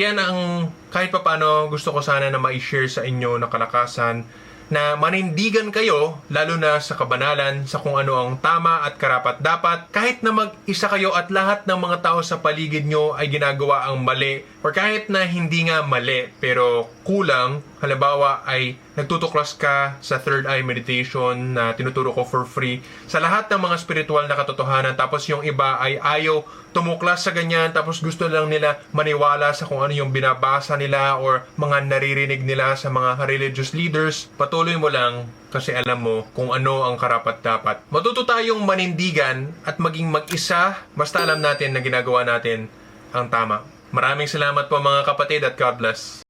yan ang kahit papano gusto ko sana na ma-share sa inyo na kalakasan na manindigan kayo, lalo na sa kabanalan, sa kung ano ang tama at karapat dapat, kahit na mag-isa kayo at lahat ng mga tao sa paligid nyo ay ginagawa ang mali, or kahit na hindi nga mali, pero kulang, halimbawa ay nagtutuklas ka sa third eye meditation na tinuturo ko for free, sa lahat ng mga spiritual na katotohanan, tapos yung iba ay ayaw tumuklas sa ganyan, tapos gusto lang nila maniwala sa kung ano yung binabasa nila or mga naririnig nila sa mga religious leaders, patuloy mo lang kasi alam mo kung ano ang karapat dapat. Matuto tayong manindigan at maging mag-isa basta alam natin na ginagawa natin ang tama. Maraming salamat po mga kapatid at God bless.